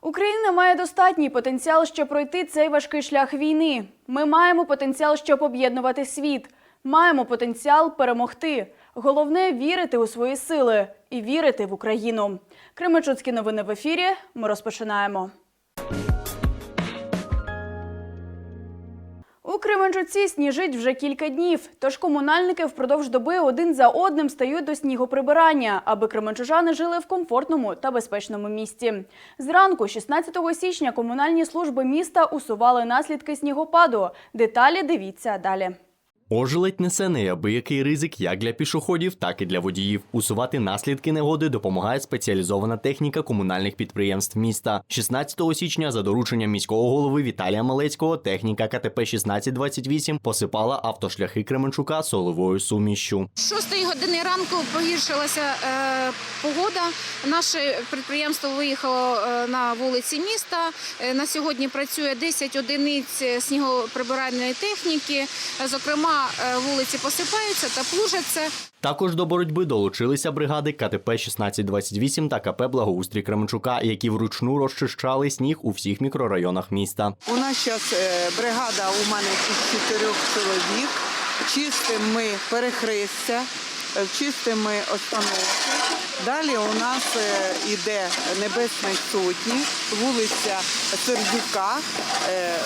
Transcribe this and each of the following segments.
Україна має достатній потенціал, щоб пройти цей важкий шлях війни. Ми маємо потенціал, щоб об'єднувати світ. Маємо потенціал перемогти. Головне вірити у свої сили і вірити в Україну. Кременчуцькі новини в ефірі. Ми розпочинаємо. У Кременчуці сніжить вже кілька днів, тож комунальники впродовж доби один за одним стають до снігоприбирання, аби кременчужани жили в комфортному та безпечному місті. Зранку, 16 січня, комунальні служби міста усували наслідки снігопаду. Деталі дивіться далі. Ожеледь несе неабиякий ризик як для пішоходів, так і для водіїв. Усувати наслідки негоди допомагає спеціалізована техніка комунальних підприємств міста. 16 січня за дорученням міського голови Віталія Малецького техніка КТП 1628 посипала автошляхи Кременчука соловою сумішшю. З 6 години ранку погіршилася е, погода. Наше підприємство виїхало е, на вулиці міста. Е, на сьогодні працює 10 одиниць снігоприбиральної техніки. Е, Зокрема, е, вулиці посипаються та плужаться. Також до боротьби долучилися бригади КТП 1628 та КП Благоустрій Кременчука, які вручну розчищали сніг у всіх мікрорайонах міста. У нас зараз бригада у мене із чотирьох чоловік. Чистимо ми перехрестя, е, чистимо ми остановки. Далі у нас йде іде Небесної Сотні, вулиця Сердюка. Е,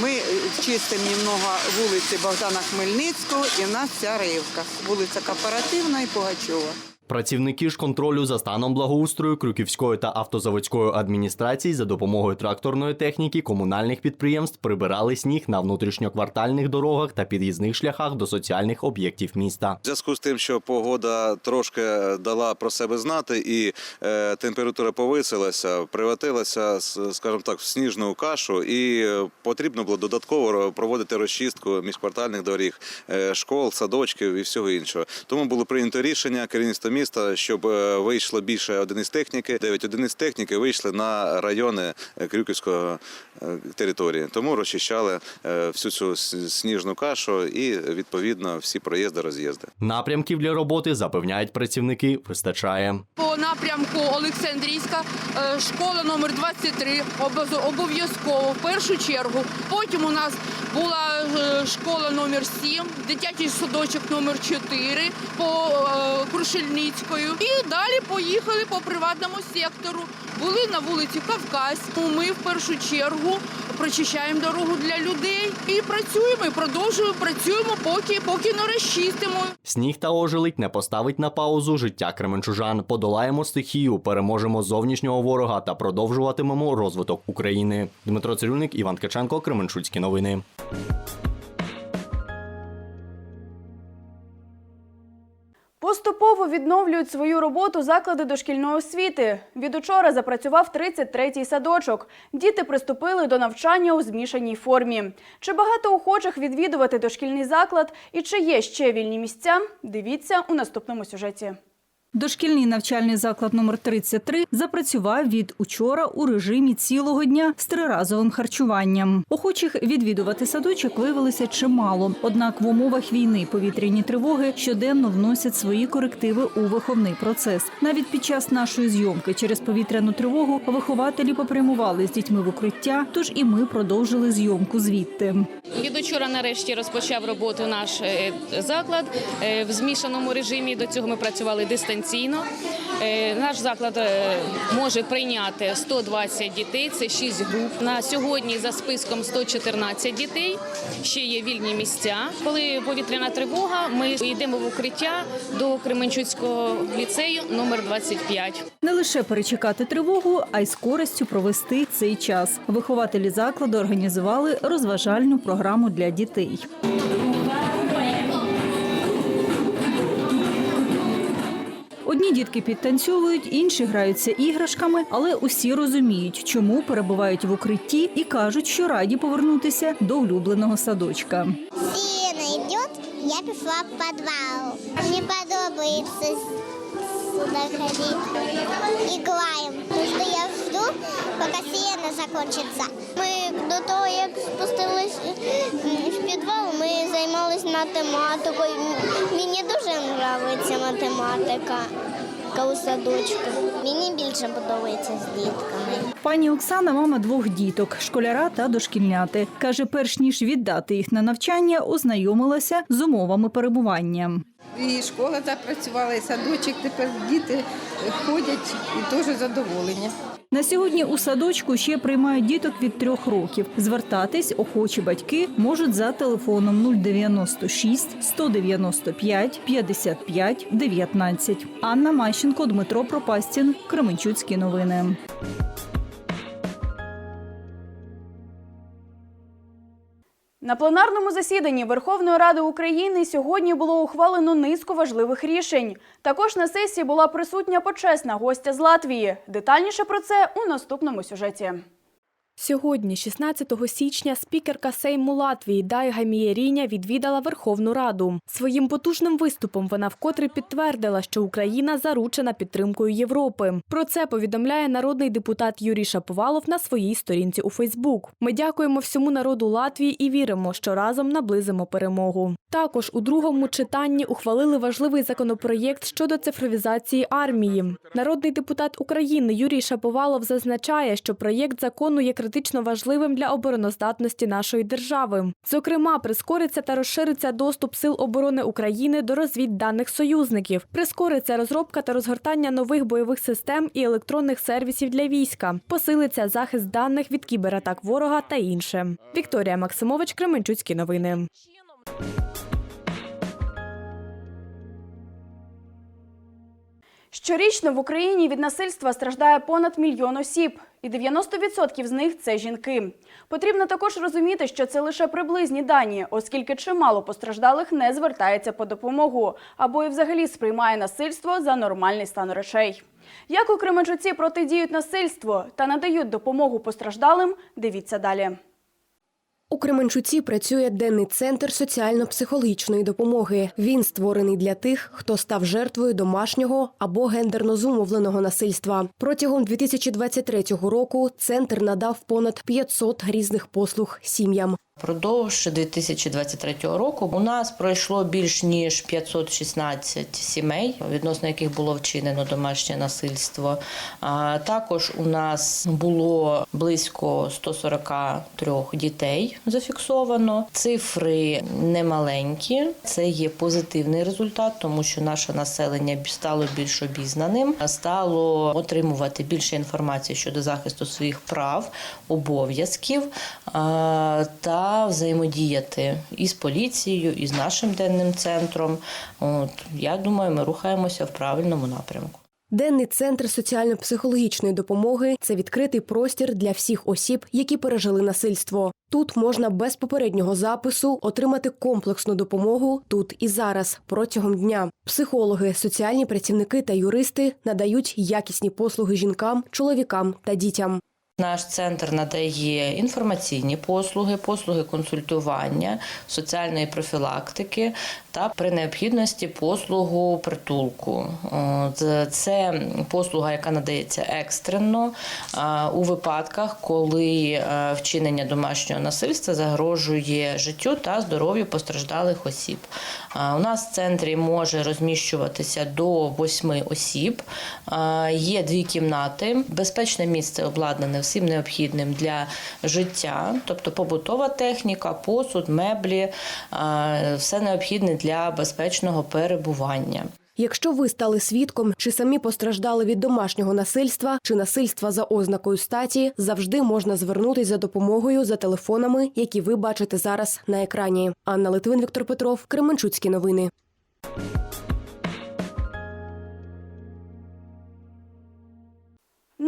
Ми чистимо немного вулиці Богдана Хмельницького і в нас ця ривка. Вулиця Кооперативна і Пугачова. Працівники ж контролю за станом благоустрою Крюківської та автозаводської адміністрації за допомогою тракторної техніки комунальних підприємств прибирали сніг на внутрішньоквартальних дорогах та під'їзних шляхах до соціальних об'єктів міста. В зв'язку з тим, що погода трошки дала про себе знати, і е, температура повисилася, превратилася, с- скажімо так, в сніжну кашу, і е, потрібно було додатково проводити розчистку міжквартальних доріг, е, школ, садочків і всього іншого. Тому було прийнято рішення керівництва міста, щоб е, вийшло більше одиниць техніки. Дев'ять одиниць техніки вийшли на райони е, Крюківської е, території. Тому розчищали всю цю сніжну кашу і відповідно всі проїзди, роз'їзди. Напрямків для роботи запевняють працівники. Вистачає. По напрямку Олександрійська, школа номер 23, обов'яз- обов'язково в першу чергу. Потім у нас була школа номер 7, дитячий садочок номер 4 по е, Крушельницькою. І далі поїхали по приватному сектору. Були на вулиці Кавказ. Ми в першу чергу прочищаємо дорогу для людей і працюємо, і продовжуємо працюємо, поки поки не розчистимо. Сніг та ожеледь не поставить на паузу життя кременчужан. Подолаємо стихію, переможемо зовнішнього ворога та продовжуватимемо розвиток України. Дмитро Цирюльник, Іван Ткаченко, Кременчуцькі новини. Поступово відновлюють свою роботу заклади дошкільної освіти. Від учора запрацював 33-й садочок. Діти приступили до навчання у змішаній формі. Чи багато охочих відвідувати дошкільний заклад і чи є ще вільні місця? Дивіться у наступному сюжеті. Дошкільний навчальний заклад номер 33 запрацював від учора у режимі цілого дня з триразовим харчуванням. Охочих відвідувати садочок виявилося чимало. Однак в умовах війни повітряні тривоги щоденно вносять свої корективи у виховний процес. Навіть під час нашої зйомки через повітряну тривогу вихователі попрямували з дітьми в укриття, тож і ми продовжили зйомку звідти. Від учора нарешті розпочав роботу наш е, заклад е, в змішаному режимі. До цього ми працювали дистанційно. Е, Наш заклад е, може прийняти 120 дітей, це 6 груп. На сьогодні за списком 114 дітей. Ще є вільні місця. Коли повітряна тривога, ми йдемо в укриття до Кременчуцького ліцею номер 25. Не лише перечекати тривогу, а й з користю провести цей час. Вихователі закладу організували розважальну програму для дітей. Одні дітки підтанцьовують, інші граються іграшками, але усі розуміють, чому перебувають в укритті і кажуть, що раді повернутися до улюбленого садочка. Сіна йде, я пішла в підвал. Мені подобається сюди ходити. Играем. Потому что я жду, пока сіна закончится. Ми до того, як спустились в підвал, ми займалися математикою. Мені дуже подобається математика. У садочку. Мені більше подобається з дітками. Пані Оксана мама двох діток школяра та дошкільняти. Каже, перш ніж віддати їх на навчання, ознайомилася з умовами перебування. І школа запрацювала, і садочок тепер діти ходять і теж задоволення. На сьогодні у садочку ще приймають діток від трьох років. Звертатись охочі батьки можуть за телефоном 096 195 55 19. Анна Мащенко, Дмитро Пропастін, Кременчуцькі новини. На пленарному засіданні Верховної Ради України сьогодні було ухвалено низку важливих рішень. Також на сесії була присутня почесна гостя з Латвії. Детальніше про це у наступному сюжеті. Сьогодні, 16 січня, спікерка Сейму Латвії Дайга Мієріня відвідала Верховну Раду. Своїм потужним виступом вона вкотре підтвердила, що Україна заручена підтримкою Європи. Про це повідомляє народний депутат Юрій Шаповалов на своїй сторінці у Фейсбук. Ми дякуємо всьому народу Латвії і віримо, що разом наблизимо перемогу. Також у другому читанні ухвалили важливий законопроєкт щодо цифровізації армії. Народний депутат України Юрій Шаповалов зазначає, що проєкт закону є критично важливим для обороноздатності нашої держави. Зокрема, прискориться та розшириться доступ сил оборони України до розвідданих союзників, прискориться розробка та розгортання нових бойових систем і електронних сервісів для війська, посилиться захист даних від кібератак ворога та інше. Вікторія Максимович, Кременчуцькі новини. Щорічно в Україні від насильства страждає понад мільйон осіб, і 90% з них це жінки. Потрібно також розуміти, що це лише приблизні дані, оскільки чимало постраждалих не звертається по допомогу або і взагалі сприймає насильство за нормальний стан речей. Як у Кременчуці протидіють насильству та надають допомогу постраждалим, дивіться далі. У Кременчуці працює денний центр соціально-психологічної допомоги. Він створений для тих, хто став жертвою домашнього або гендерно зумовленого насильства. Протягом 2023 року центр надав понад 500 різних послуг сім'ям. Продовж 2023 року у нас пройшло більш ніж 516 сімей, відносно яких було вчинено домашнє насильство. А також у нас було близько 143 дітей зафіксовано. Цифри немаленькі. Це є позитивний результат, тому що наше населення стало більш обізнаним, стало отримувати більше інформації щодо захисту своїх прав, обов'язків а, взаємодіяти із поліцією, і з нашим денним центром. От я думаю, ми рухаємося в правильному напрямку. Денний центр соціально-психологічної допомоги це відкритий простір для всіх осіб, які пережили насильство. Тут можна без попереднього запису отримати комплексну допомогу тут і зараз протягом дня. Психологи, соціальні працівники та юристи надають якісні послуги жінкам, чоловікам та дітям. Наш центр надає інформаційні послуги, послуги консультування, соціальної профілактики та при необхідності послугу притулку. Це послуга, яка надається екстрено у випадках, коли е, вчинення домашнього насильства загрожує життю та здоров'ю постраждалих осіб. У нас в центрі може розміщуватися до восьми осіб. Є дві кімнати, безпечне місце обладнане всім необхідним для життя, тобто побутова техніка, посуд, меблі, все необхідне для безпечного перебування. Якщо ви стали свідком чи самі постраждали від домашнього насильства чи насильства за ознакою статі, завжди можна звернутися за допомогою за телефонами, які ви бачите зараз на екрані. Анна Литвин, Віктор Петров, Кременчуцькі новини.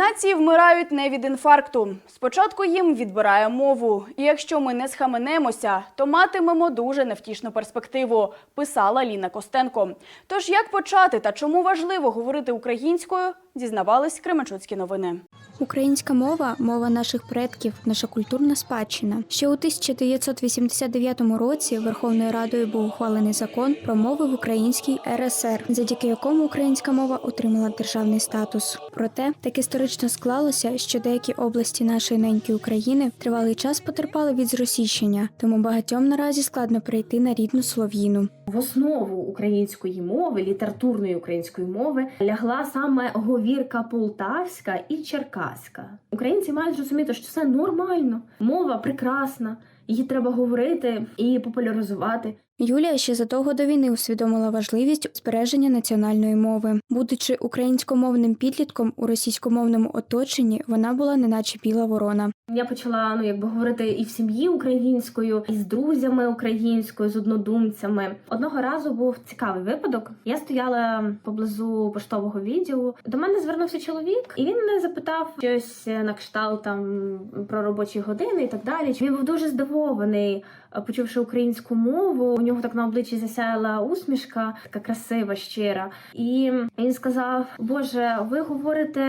Нації вмирають не від інфаркту. Спочатку їм відбирає мову. І якщо ми не схаменемося, то матимемо дуже невтішну перспективу, писала Ліна Костенко. Тож як почати та чому важливо говорити українською, дізнавались Кременчуцькі новини. Українська мова мова наших предків, наша культурна спадщина. Ще у 1989 році Верховною Радою був ухвалений закон про мови в Українській РСР, завдяки якому українська мова отримала державний статус. Проте так історично склалося, що деякі області нашої неньки України тривалий час потерпали від зросійщення, тому багатьом наразі складно перейти на рідну слов'їну. В основу української мови, літературної української мови, лягла саме говірка полтавська і черкаська. Українці мають зрозуміти, що це нормально. Мова прекрасна, її треба говорити і популяризувати. Юлія ще задовго до війни усвідомила важливість збереження національної мови. Будучи українськомовним підлітком у російськомовному оточенні, вона була неначе біла ворона. Я почала ну якби говорити і в сім'ї українською, і з друзями українською, з однодумцями. Одного разу був цікавий випадок. Я стояла поблизу поштового відділу. До мене звернувся чоловік, і він мене запитав щось на кшталт там про робочі години і так далі. Він був дуже здивований, почувши українську мову. У нього так на обличчі засяяла усмішка, така красива, щира. І він сказав: Боже, ви говорите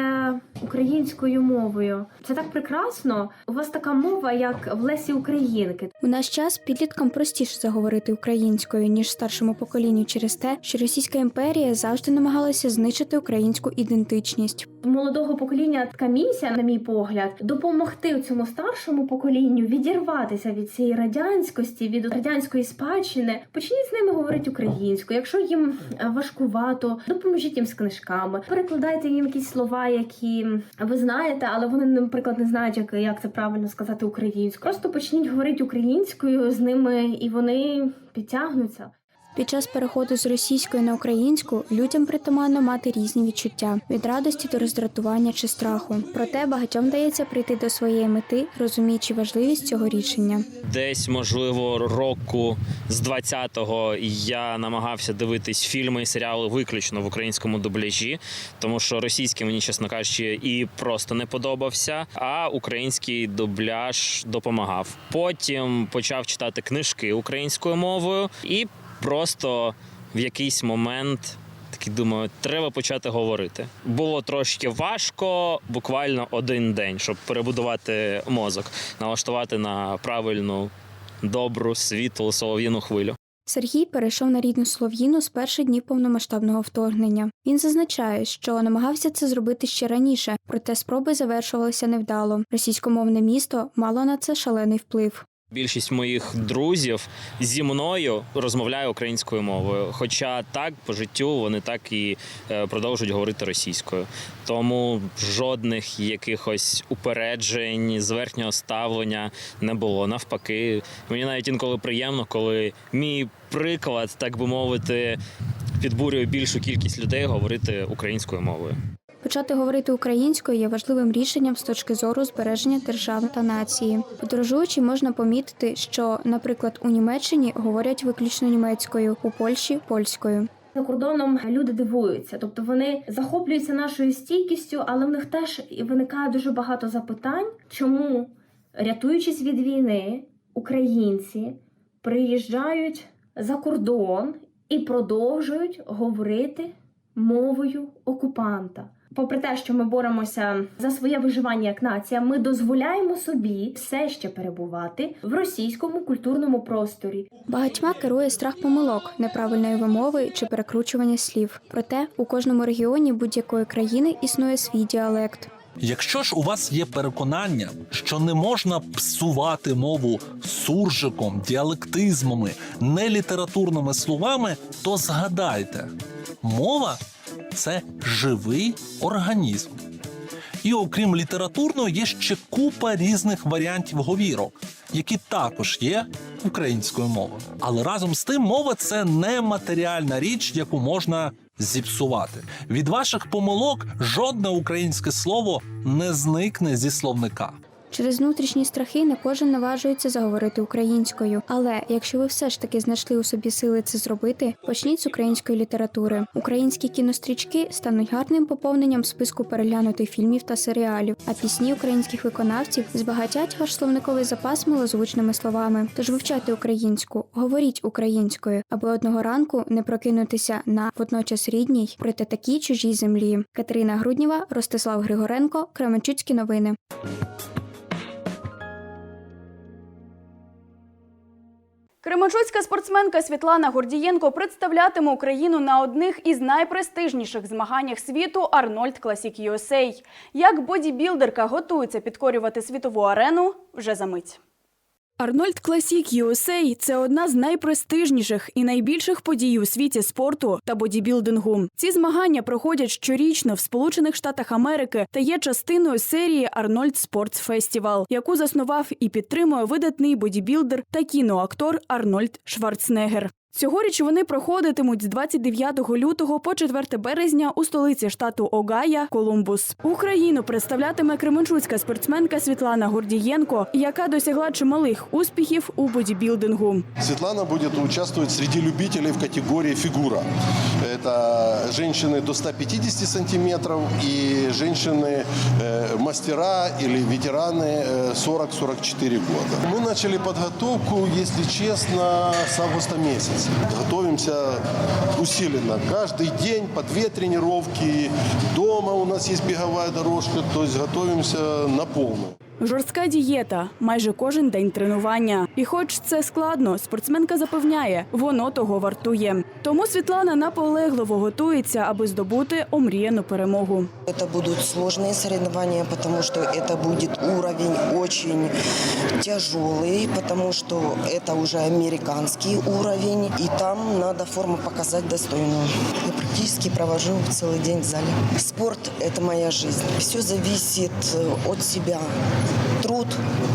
українською мовою. Це так прекрасно. У вас така мова, як в Лесі Українки. У наш час підліткам простіше заговорити українською ніж старшому поколінню через те, що Російська імперія завжди намагалася знищити українську ідентичність. Молодого покоління така місія, на мій погляд, допомогти цьому старшому поколінню відірватися від цієї радянськості, від радянської спадщини. Почніть з ними говорити українською. Якщо їм е, важкувато, допоможіть їм з книжками, перекладайте їм якісь слова, які ви знаєте, але вони, наприклад, не знають, як, як це правильно сказати українською. Просто почніть говорити українською з ними, і вони підтягнуться. Під час переходу з російської на українську людям притаманно мати різні відчуття від радості до роздратування чи страху. Проте багатьом дається прийти до своєї мети, розуміючи важливість цього рішення. Десь, можливо, року з 20-го я намагався дивитись фільми і серіали виключно в українському дубляжі, тому що російський мені, чесно кажучи, і просто не подобався. А український дубляж допомагав. Потім почав читати книжки українською мовою і просто в якийсь момент. Такий думаю, треба почати говорити. Було трошки важко, буквально один день, щоб перебудувати мозок, налаштувати на правильну, добру, світлу солов'їну хвилю. Сергій перейшов на рідну Слов'їну з перших днів повномасштабного вторгнення. Він зазначає, що намагався це зробити ще раніше, проте спроби завершувалися невдало. Російськомовне місто мало на це шалений вплив. Більшість моїх друзів зі мною розмовляє українською мовою. Хоча так по життю вони так і е, продовжують говорити російською. Тому жодних якихось упереджень, зверхнього ставлення не було. Навпаки, мені навіть інколи приємно, коли мій приклад, так би мовити, підбурює більшу кількість людей говорити українською мовою. Почати говорити українською є важливим рішенням з точки зору збереження держави та нації. Подорожуючи, можна помітити, що, наприклад, у Німеччині говорять виключно німецькою, у Польщі польською. За кордоном люди дивуються, тобто вони захоплюються нашою стійкістю, але в них теж виникає дуже багато запитань, чому, рятуючись від війни, українці приїжджають за кордон і продовжують говорити мовою окупанта. Попри те, що ми боремося за своє виживання як нація, ми дозволяємо собі все ще перебувати в російському культурному просторі. Багатьма керує страх помилок, неправильної вимови чи перекручування слів. Проте у кожному регіоні будь-якої країни існує свій діалект. Якщо ж у вас є переконання, що не можна псувати мову суржиком, діалектизмами, нелітературними словами, то згадайте, мова це живий організм. І окрім літературного, є ще купа різних варіантів говірок, які також є українською мовою. Але разом з тим, мова це не матеріальна річ, яку можна зіпсувати. Від ваших помилок жодне українське слово не зникне зі словника. Через внутрішні страхи не кожен наважується заговорити українською. Але якщо ви все ж таки знайшли у собі сили це зробити, почніть з української літератури. Українські кінострічки стануть гарним поповненням списку переглянутих фільмів та серіалів, а пісні українських виконавців збагатять ваш словниковий запас милозвучними словами. Тож вивчайте українську, говоріть українською, аби одного ранку не прокинутися на водночас рідній, проте такій чужій землі. Катерина Грудніва, Ростислав Григоренко, Кременчуцькі новини. Кременчуцька спортсменка Світлана Гордієнко представлятиме Україну на одних із найпрестижніших змаганнях світу Арнольд Класік USA. Як бодібілдерка готується підкорювати світову арену вже за мить. Арнольд Класік USA – це одна з найпрестижніших і найбільших подій у світі спорту та бодібілдингу. Ці змагання проходять щорічно в Сполучених Штатах Америки та є частиною серії Арнольд Спортс Фестівал, яку заснував і підтримує видатний бодібілдер та кіноактор Арнольд Шварценеггер. Цьогоріч вони проходитимуть з 29 лютого по 4 березня у столиці штату Огайо – Колумбус. Україну представлятиме кременчуцька спортсменка Світлана Гордієнко, яка досягла чималих успіхів у бодібілдингу. Светлана будет участвовать среди любителей в категории фигура. Это женщины до 150 сантиметров и женщины э, мастера или ветераны э, 40-44 года. Мы начали подготовку, если честно, с августа месяца. Готовимся усиленно. Каждый день по две тренировки. Дома у нас есть беговая дорожка, то есть готовимся на полную. Жорстка дієта, майже кожен день тренування. І хоч це складно, спортсменка запевняє, воно того вартує. Тому Світлана наполегливо готується, аби здобути омріяну перемогу. Это будут сложные соревнования, потому что это будет уровень очень тяжелый, потому что это уже американский уровень, и там надо форму показать достойную. Я практически провожу целый день в зале. Спорт – это моя жизнь. Все зависит э, от себя. Труд,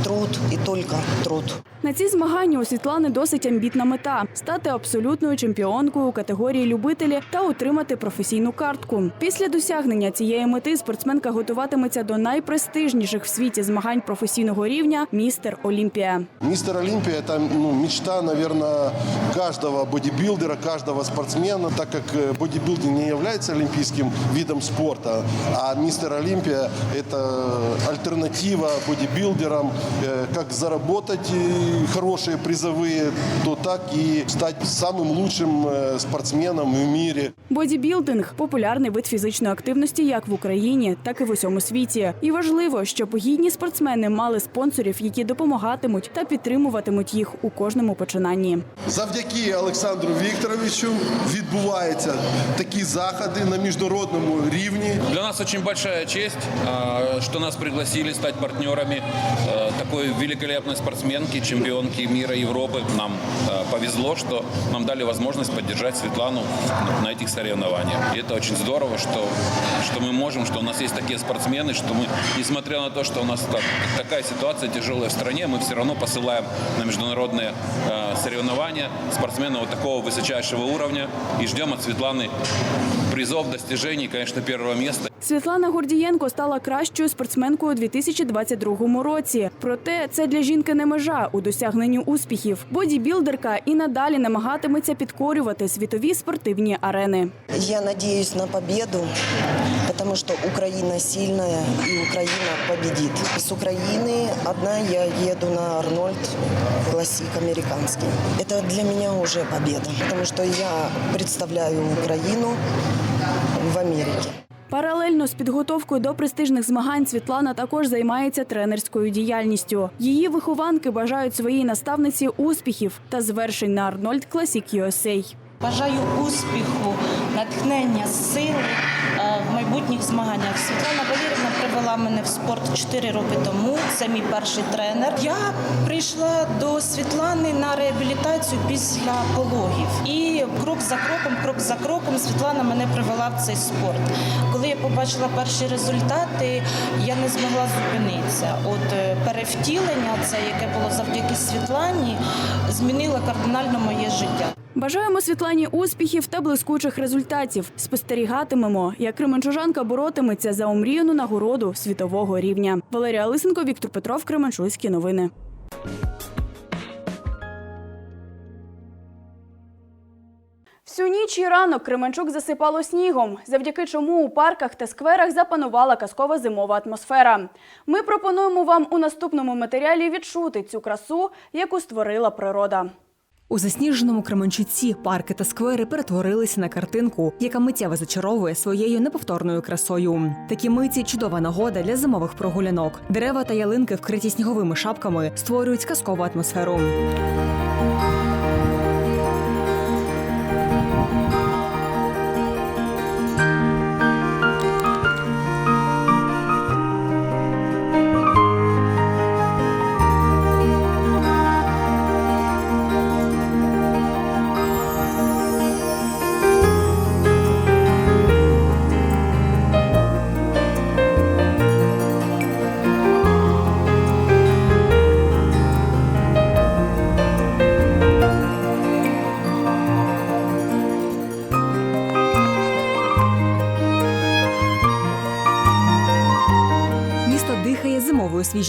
труд и только труд. На ці змагання у Світлани досить амбітна мета стати абсолютною чемпіонкою у категорії любителі та отримати професійну картку. Після досягнення цієї мети спортсменка готуватиметься до найпрестижніших в світі змагань професійного рівня містер Олімпія. Мистер Олимпия – это ну, мечта, наверное, каждого бодибилдера, каждого спортсмена, так как э, бодибилдинг не является олимпийским видом спорта, а мистер Олимпия – это альтернатива бодибилдерам, э, как заработать э, хорошие призовые, то так и стать самым лучшим э, спортсменом в мире. Бодібілдинг популярний вид фізичної активності як в Україні, так і в усьому світі. І важливо, щоб гідні спортсмени мали спонсорів, які допомагатимуть та підтримуватимуть їх у кожному починанні. Завдяки Олександру Вікторовичу відбуваються такі заходи на міжнародному рівні. Для нас очень большая честь, а, что нас пригласили стать партнерами э, такой великолепной спортсменки, чемпионки мира Европы. Нам э, повезло, что нам дали возможность поддержать Светлану на этих соревнованиях. И это очень здорово, что, что мы можем, что у нас есть такие спортсмены, что мы, несмотря на то, что у нас так- такая ситуация тяжелая в стране, мы все равно посылаем на международные э, соревнования спортсменов вот такого высочайшего уровня и ждем от Светланы призов, достижений, конечно, первого места. Світлана Гордієнко стала кращою спортсменкою у 2022 році. Проте це для жінки не межа у досягненні успіхів. Бодібілдерка і надалі намагатиметься підкорювати світові спортивні арени. Я надеюсь на победу, потому что Украина сильная и Украина победит. С Украины одна я еду на Арнольд Классик американский. Это для меня уже победа, потому что я представляю Украину в Америке. Паралельно з підготовкою до престижних змагань Світлана також займається тренерською діяльністю. Її вихованки бажають своїй наставниці успіхів та звершень на Арнольд Класік USA. Бажаю успіху, натхнення, сили е, в майбутніх змаганнях. Світлана Валерівна привела мене в спорт 4 роки тому. Це мій перший тренер. Я прийшла до Світлани на реабілітацію після пологів. І крок за кроком, крок за кроком, Світлана мене привела в цей спорт. Коли я побачила перші результати, я не змогла зупинитися. От е, перевтілення, це яке було завдяки Світлані, змінило кардинально моє життя. Бажаємо Світлані успіхів та блискучих результатів. Спостерігатимемо, як Кременчужанка боротиметься за омріяну нагороду світового рівня. Валерія Лисенко, Віктор Петров, Кременчуцькі новини. Всю ніч і ранок Кременчук засипало снігом, завдяки чому у парках та скверах запанувала казкова зимова атмосфера. Ми пропонуємо вам у наступному матеріалі відчути цю красу, яку створила природа. У засніженому Кременчуці парки та сквери перетворилися на картинку, яка миттєво зачаровує своєю неповторною красою. Такі миті чудова нагода для зимових прогулянок. Дерева та ялинки, вкриті сніговими шапками, створюють казкову атмосферу.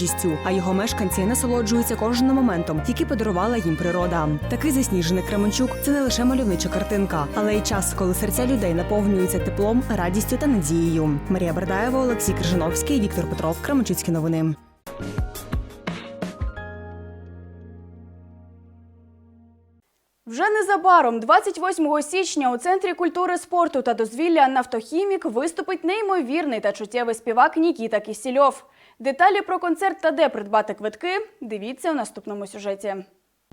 Свіжістю, а його мешканці насолоджуються кожним моментом, який подарувала їм природа. Такий засніжений Кременчук це не лише мальовнича картинка, але й час, коли серця людей наповнюються теплом, радістю та надією. Марія Бердаєва, Олексій Крижановський, Віктор Петров, Кременчуцькі новини. Вже незабаром, 28 січня, у центрі культури, спорту та дозвілля «Нафтохімік» виступить неймовірний та чуттєвий співак Нікіта Кісільов. Деталі про концерт та де придбати квитки дивіться у наступному сюжеті.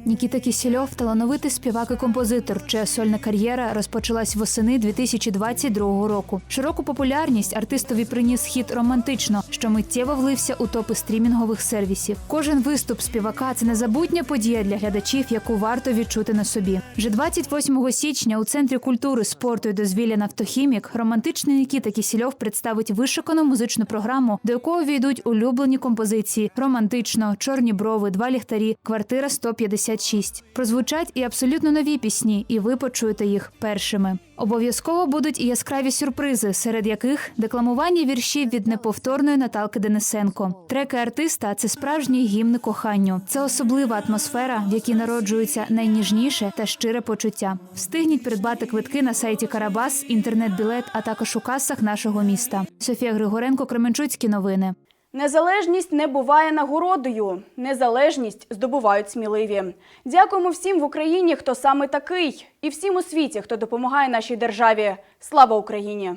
Нікіта Кісільов – талановитий співак і композитор, чия сольна кар'єра розпочалась восени 2022 року. Широку популярність артистові приніс хіт романтично, що миттєво влився у топи стрімінгових сервісів. Кожен виступ співака це незабутня подія для глядачів, яку варто відчути на собі. Вже 28 січня у центрі культури, спорту і дозвілля «Нафтохімік» романтичний Нікіта Кісільов представить вишукану музичну програму, до якої війдуть улюблені композиції романтично, чорні брови, два ліхтарі, квартира 156. Прозвучать і абсолютно нові пісні, і ви почуєте їх першими. Обов'язково будуть і яскраві сюрпризи, серед яких декламування віршів від неповторної Наталки Денисенко. Треки артиста це справжній гімн коханню. Це особлива атмосфера, в якій народжується найніжніше та щире почуття. Встигніть придбати квитки на сайті Карабас, інтернет-білет, а також у касах нашого міста. Софія Григоренко, Кременчуцькі новини. Незалежність не буває нагородою. Незалежність здобувають сміливі. Дякуємо всім в Україні, хто саме такий, і всім у світі, хто допомагає нашій державі. Слава Україні!